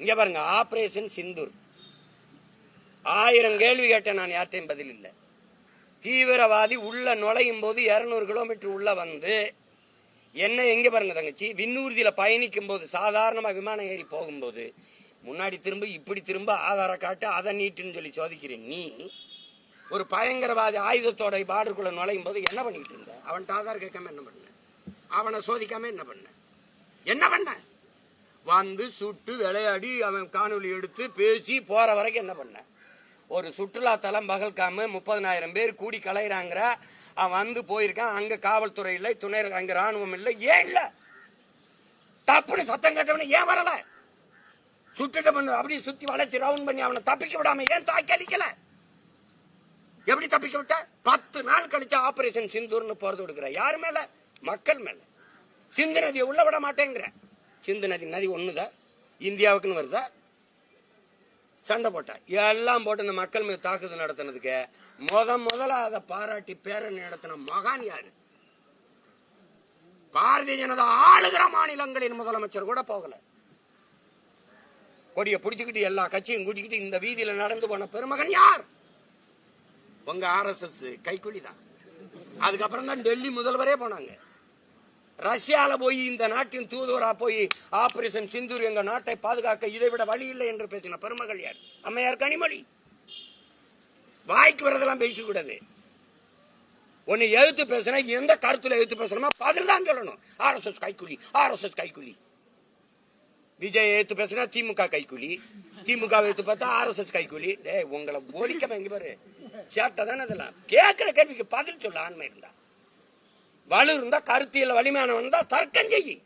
இங்க பாருங்க ஆபரேஷன் சிந்தூர் ஆயிரம் கேள்வி கேட்டேன் நான் யார்ட்டையும் பதில் இல்லை. தீவிரவாதி உள்ள நுழையும் போது இருநூறு கிலோமீட்டர் உள்ள வந்து என்ன எங்க பாருங்க தங்கச்சி விண்ணூர்தியில பயணிக்கும் போது சாதாரணமா விமானம் ஏறி போகும்போது முன்னாடி திரும்ப இப்படி திரும்ப ஆதார காட்டு அதை நீட்டுன்னு சொல்லி சோதிக்கிறேன். நீ ஒரு பயங்கரவாதி ஆயுதத்தோட பார்டருக்குள்ள நுழையும் போது என்ன பண்ணிட்டு இருந்த? அவன்கிட்ட ஆதார் கேட்காம என்ன பண்ண? அவனை சோதிக்காம என்ன பண்ண? என்ன பண்ண? வந்து சுட்டு விளையாடி அவன் காணொலி எடுத்து பேசி போற வரைக்கும் என்ன பண்ண? ஒரு சுற்றுலா தலம் பகல்காம முப்பதனாயிரம் பேர் கூடி கலையிறாங்கிற அவன் வந்து போயிருக்கான். அங்க காவல்துறை இல்லை துணை அங்க ராணுவம் இல்லை. ஏன் இல்ல? தப்புன்னு சத்தம் கேட்டவன ஏன் வரல? சுட்டுட்டு பண்ணு அப்படியே சுத்தி வளைச்சு ரவுண்ட் பண்ணி அவனை தப்பிக்க விடாம ஏன் தாக்கி அடிக்கல? எப்படி தப்பிக்க விட்ட? பத்து நாள் கழிச்சு ஆபரேஷன் சிந்தூர்னு போறது கொடுக்குற யாரு மேல? மக்கள் மேல. சிந்து நதியை உள்ள விட மாட்டேங்கிற. சிந்து நதி நதி ஒண்ணுதான் இந்தியாவுக்குன்னு வருதா? சண்டை போட்டா. எல்லாம் போட்டு இந்த மக்கள் மீது தாக்குதல் நடத்தினதுக்கு முத முதல்ல அதை பாராட்டி பேரணி நடத்தின மகான் யாரு? பாரதிய ஜனதா ஆளுகிற மாநிலங்களின் முதலமைச்சர் கூட போகல. கொடியை பிடிச்சுக்கிட்டு எல்லா கட்சியும் கூட்டிக்கிட்டு இந்த வீதியில நடந்து போன பெருமகன் யார்? உங்க ஆர் எஸ் எஸ் கைக்கூலி தான். அதுக்கப்புறம் தான் டெல்லி முதல்வரே போனாங்க. ரஷ்யால போய் இந்த நாட்டின் தூதுவரா போய் ஆபரேஷன் சிந்தூர் எங்க நாட்டை பாதுகாக்க இதை விட வழி இல்லை என்று பேசின பெருமகள் யார்? அம்மையார் கனிமொழி. வாய்க்கு வரதெல்லாம் பேச கூடாது. உன்னை எழுத்து பேசுனா எந்த கருத்துல எழுத்து பேசணுமா பதில் தான் சொல்லணும். ஆர் எஸ் எஸ் கைக்கூலி ஆர் எஸ் எஸ் கைக்கூலி. விஜய் எழுத்து பேசுனா திமுக கைக்கூலி. திமுக எழுத்து பார்த்தா ஆர் எஸ் எஸ் கைக்கூலி. டேய் உங்களை ஒழிக்க எங்க பாரு. சேட்டை தானே அதெல்லாம். கேட்கிற கேள்விக்கு பதில் சொல்ல ஆண்மை இருந்தா. வலு இருந்தா கருத்தியல் வலிமையானவன் தான் தர்க்கம் செய்யும்.